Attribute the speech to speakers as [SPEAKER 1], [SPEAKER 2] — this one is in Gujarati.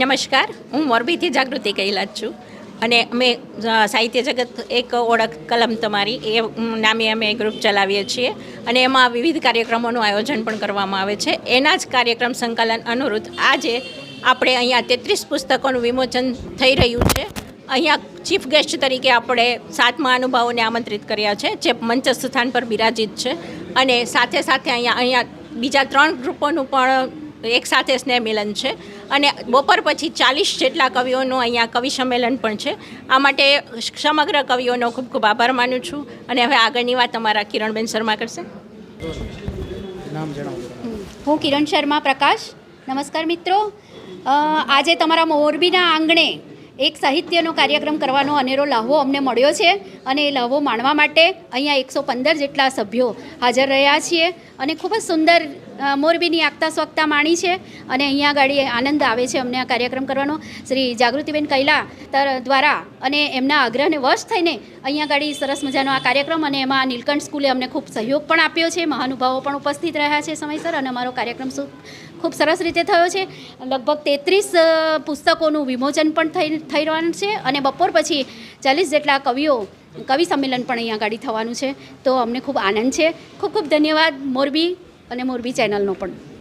[SPEAKER 1] નમસ્કાર. હું મોરબીથી જાગૃતિ કૈલાજ છું અને અમે સાહિત્ય જગત એક ઓળખ કલમ તમારી એ નામે અમે ગ્રુપ ચલાવીએ છીએ અને એમાં વિવિધ કાર્યક્રમોનું આયોજન પણ કરવામાં આવે છે. એના જ કાર્યક્રમ સંકલન અનુરૂધ આજે આપણે અહીંયા તેત્રીસ પુસ્તકોનું વિમોચન થઈ રહ્યું છે. અહીંયા ચીફ ગેસ્ટ તરીકે આપણે સાત મહાનુભાવોને આમંત્રિત કર્યા છે, જે મંચસ્થ સ્થાન પર બિરાજિત છે. અને સાથે સાથે અહીંયા અહીંયા બીજા ત્રણ ગ્રુપોનું પણ એકસાથે સ્નેહ મિલન છે. અને બપોર પછી ચાલીસ જેટલા કવિઓનું અહીંયા કવિ સંમેલન પણ છે. આ માટે સમગ્ર કવિઓનો ખૂબ ખૂબ આભાર માનું છું. અને હવે આગળની વાત તમારા કિરણબેન શર્મા કરશે.
[SPEAKER 2] હું કિરણ શર્મા પ્રકાશ. નમસ્કાર મિત્રો. આજે તમારા મોરબીના આંગણે એક સાહિત્યનો કાર્યક્રમ કરવાનો અનેરો લહાવો અમને મળ્યો છે અને એ લહાવો માણવા માટે અહીંયા એકસો પંદર જેટલા સભ્યો હાજર રહ્યા છીએ અને ખૂબ જ સુંદર મોરબીની આગતા સ્વગતા માણી છે અને અહીંયા ગાડી આનંદ આવે છે અમને આ કાર્યક્રમ કરવાનો. શ્રી જાગૃતિબેન કૈલા દ્વારા અને એમના આગ્રહને વશ થઈને અહીંયા ગાડી સરસ મજાનો આ કાર્યક્રમ અને એમાં નીલકંઠ સ્કૂલે અમને ખૂબ સહયોગ પણ આપ્યો છે. મહાનુભાવો પણ ઉપસ્થિત રહ્યા છે સમયસર અને અમારો કાર્યક્રમ ખૂબ સરસ રીતે થયો છે. લગભગ તેત્રીસ પુસ્તકોનું વિમોચન પણ થઈ થઈ રહ્યું છે અને બપોર પછી ચાલીસ જેટલા કવિઓ, કવિ સંમેલન પણ અહીંયા ગાડી થવાનું છે. તો અમને ખૂબ આનંદ છે. ખૂબ ખૂબ ધન્યવાદ મોરબી અને મોરબી ચેનલનો પણ.